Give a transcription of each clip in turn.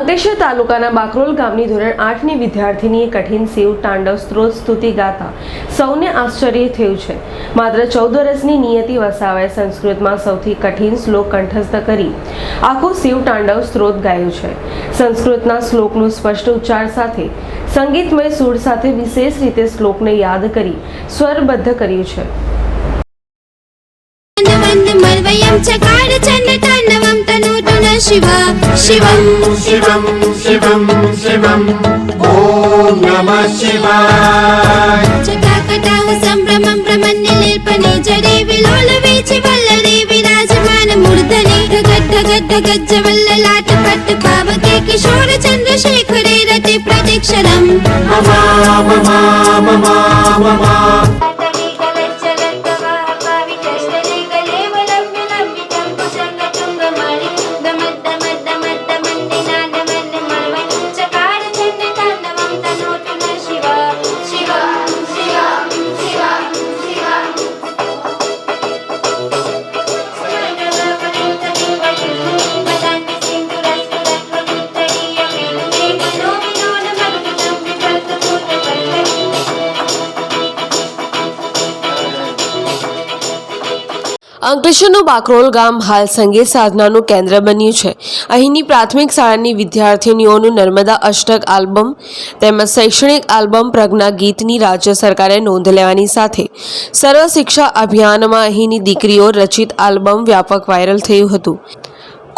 અંકલેશ્વર તાલુકાના બાકરોલ ગામની ધોરણ આઠની વિદ્યાર્થીનીએ કઠિન શિવ તાંડવ, સ્ત્રોત, સ્તુતિ ગાતા સૌને આશ્ચર્ય થયું છે. માત્ર ચૌદ વર્ષની નિયતિ વસાવાએ સંસ્કૃતમાં સૌથી કઠિન શ્લોક કંઠસ્થ કરી. આખું શિવ તાંડવ, સ્ત્રોત ગાયું છે. સંસ્કૃતના શ્લોકનું સ્પષ્ટ ઉચ્ચાર સાથે, સંગીતમય સૂર સાથે વિશેષ રીતે શ્લોકને યાદ કરી, સ્વરબદ્ધ કર્યું છે तनोतु न शिवा शिवम् शिवं शिवं शिवम् ॐ नमः शिवाय चकाकटाः सम्भ्रमं भ्रमन्निलिर्पणे जरे विलोलवीचि वल्लरे विराजमानमूर्धने धगद् धगद् धगज्जवल्ललाट पट्ट पावके किशोर चन्द्रशेखरे रते प्रतीक्षरम् ममा ममा ममा ममा અંકલેશ્વરનું બાકરોલ ગામ હાલ સંગીત સાધનાનું કેન્દ્ર બન્યું છે. અહીંની પ્રાથમિક શાળાની વિદ્યાર્થીનીઓનું નર્મદા અષ્ટક આલ્બમ તેમજ શૈક્ષણિક આલ્બમ પ્રજ્ઞા ગીતની રાજ્ય સરકારે નોંધ લેવાની સાથે સર્વ શિક્ષા અભિયાનમાં અહીંની દીકરીઓ રચિત આલ્બમ વ્યાપક વાયરલ થયું હતું.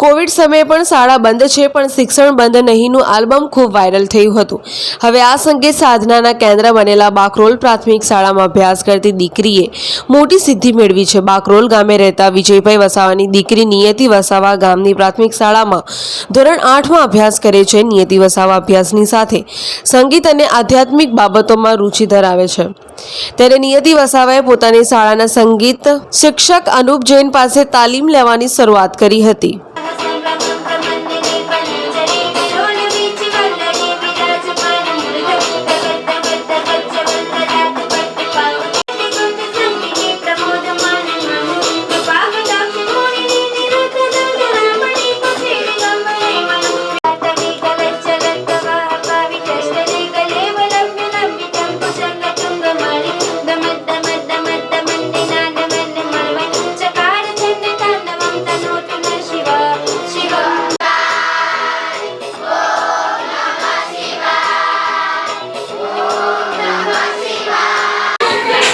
કોવિડ સમયે પણ શાળા બંધ છે, પણ શિક્ષણ બંધ નહીંનું આલ્બમ ખૂબ વાયરલ થયું હતું. હવે આ સંગીત સાધનાના કેન્દ્ર બનેલા બાકરોલ પ્રાથમિક શાળામાં અભ્યાસ કરતી દીકરીએ મોટી સિદ્ધિ મેળવી છે. બાકરોલ ગામે રહેતા વિજયભાઈ વસાવાની દીકરી નિયતિ વસાવા ગામની પ્રાથમિક શાળામાં ધોરણ આઠમાં અભ્યાસ કરે છે. નિયતિ વસાવા અભ્યાસની સાથે સંગીત અને આધ્યાત્મિક બાબતોમાં રુચિ ધરાવે છે. ત્યારે નિયતિ વસાવાએ પોતાની શાળાના સંગીત શિક્ષક અનુપ જૈન પાસે તાલીમ લેવાની શરૂઆત કરી હતી.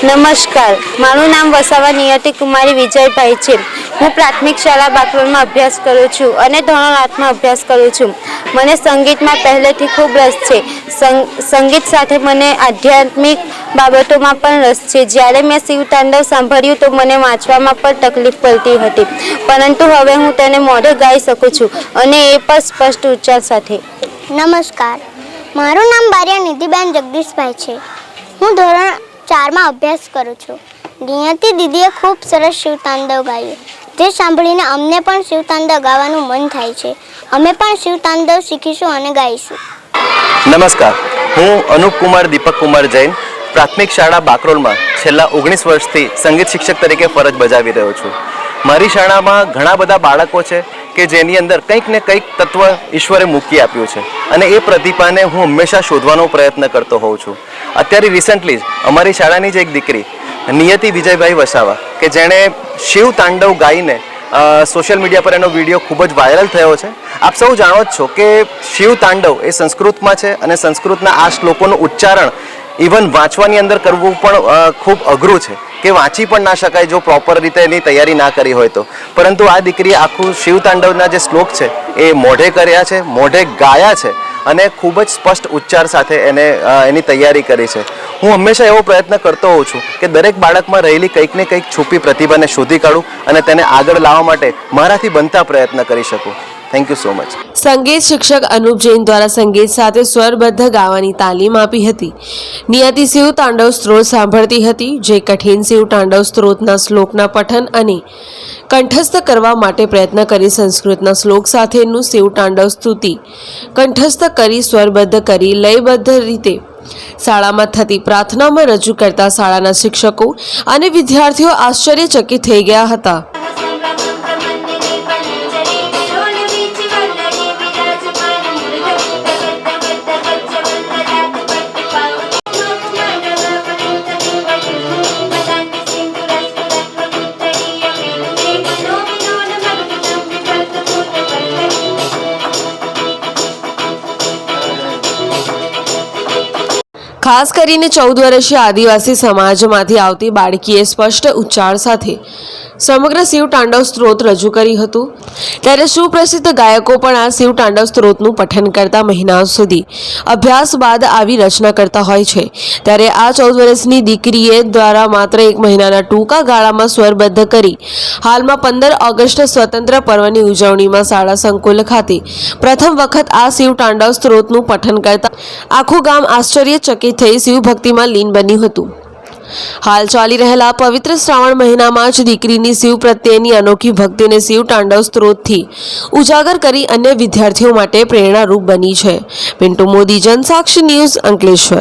નમસ્કાર. મારું નામ વસાવા નિયતિ કુમારી વિજયભાઈ છે. હું પ્રાથમિક શાળા બાકરોલમાં અભ્યાસ કરું છું અને ધોરણ આઠમાં અભ્યાસ કરું છું. મને સંગીતમાં પહેલેથી ખૂબ રસ છે. સંગ- સંગીત સાથે મને આધ્યાત્મિક બાબતોમાં પણ રસ છે. જ્યારે મેં શિવ તાંડવ સાંભળ્યું તો મને વાંચવામાં પણ તકલીફ પડતી હતી. પરંતુ હવે હું તેને મોઢે ગાઈ શકું છું અને એ પણ સ્પષ્ટ ઉચ્ચાર સાથે. નમસ્કાર. મારું નામ બારિયા નિધિબેન જગદીશભાઈ છે. હું ધોરણ ચારમાં અભ્યાસ કરું છું. નિયતિ દીદીએ ખૂબ સરસ શિવતાંડવ ગાયું. જે સાંભળીને અમને પણ શિવતાંડવ ગાવાનું મન થાય છે. અમે પણ શિવતાંડવ શીખીશું અને ગાઈશું. નમસ્કાર. હું અનુપ કુમાર, દીપક કુમાર જૈન, પ્રાથમિક શાળા બાકરોલમાં છેલ્લા ઓગણીસ વર્ષથી સંગીત શિક્ષક તરીકે ફરજ બજાવી રહ્યો છું. મારી શાળામાં ઘણા બધા બાળકો છે કે જેની અંદર કંઈક ને કંઈક તત્વ ઈશ્વરે મૂકી આપ્યું છે. અને એ પ્રતિભાને હું હંમેશા શોધવાનો પ્રયત્ન કરતો હોઉં છું. અત્યારે રિસન્ટલી જ અમારી શાળાની જ એક દીકરી, નિયતિ વિજયભાઈ વસાવા, કે જેણે શિવ તાંડવ ગાઈને સોશિયલ મીડિયા પર એનો વીડિયો ખૂબ જ વાયરલ થયો છે. આપ સૌ જાણો જ છો કે શિવ તાંડવ એ સંસ્કૃતમાં છે અને સંસ્કૃતના આ શ્લોકોનું ઉચ્ચારણ ઇવન વાંચવાની અંદર કરવું પણ ખૂબ અઘરું છે, કે વાંચી પણ ના શકાય જો પ્રોપર રીતે એની તૈયારી ના કરી હોય તો. પરંતુ આ દીકરીએ આખું શિવ તાંડવના જે શ્લોક છે એ મોઢે કર્યા છે, મોઢે ગાયા છે અને ખૂબ જ સ્પષ્ટ ઉચ્ચાર સાથે એને એની તૈયારી કરી છે. હું હંમેશા એવો પ્રયત્ન કરતો હોઉં છું કે દરેક બાળકમાં રહેલી કંઈક ને કંઈક છુપી પ્રતિભાને શોધી કાઢું અને તેને આગળ લાવવા માટે મારાથી બનતા પ્રયત્ન કરી શકું. થેન્ક યુ સો મચ સંગીત શિક્ષક અનુપ જૈન દ્વારા સંગીત સાથે સ્વરબદ્ધ ગાવાની તાલીમ આપી હતી. નિયતિ શિવ તાંડવ સ્ત્રોત સાંભળતી હતી, જે કઠિન શિવ તાંડવ સ્ત્રોતના શ્લોકના પઠન અને કંઠસ્થ કરવા માટે પ્રયત્ન કરી સંસ્કૃતના શ્લોક સાથેનું શિવ તાંડવ સ્તુતિ. કંઠસ્થ કરી, સ્વરબદ્ધ કરી, લયબદ્ધ રીતે શાળામાં થતી પ્રાર્થનામાં રજૂ કરતા શાળાના શિક્ષકો અને વિદ્યાર્થીઓ આશ્ચર્યચકિત થઈ ગયા હતા. ખાસ કરીને ચૌદ વર્ષીય આદિવાસી સમાજમાંથી આવતી બાળકીએ સ્પષ્ટ ઉચ્ચાર સાથે સમગ્ર શિવ તાંડવ સ્ત્રોત રજૂ કર્યું હતું. ત્યારે સુપ્રસિદ્ધ ગાયકો પણ આ શિવ તાંડવ સ્ત્રોતનું પઠન કરતા મહિનાઓ સુધી અભ્યાસ બાદ આવી રચના કરતા હોય છે. ત્યારે આ ચૌદ વર્ષની દીકરીએ દ્વારા માત્ર એક મહિનાના ટૂંકા ગાળામાં સ્વરબદ્ધ કરી હાલમાં પંદર ઓગસ્ટ સ્વતંત્ર પર્વની ઉજવણીમાં શાળા સંકુલ ખાતે પ્રથમ વખત આ શિવ તાંડવ સ્ત્રોતનું પઠન કરતા આખું ગામ આશ્ચર્યચકિત થઈ શિવ ભક્તિમાં લીન બન્યું હતું. હાલ ચાલી રહેલા પવિત્ર શ્રાવણ મહિનામાં જ દીકરીની શિવ પ્રત્યેની અનોખી ભક્તિને શિવ તાંડવ સ્ત્રોતથી ઉજાગર કરી અન્ય વિદ્યાર્થીઓ માટે પ્રેરણારૂપ બની છે. પિન્ટુ મોદી, જનસાક્ષી ન્યૂઝ અંકલેશ્વર.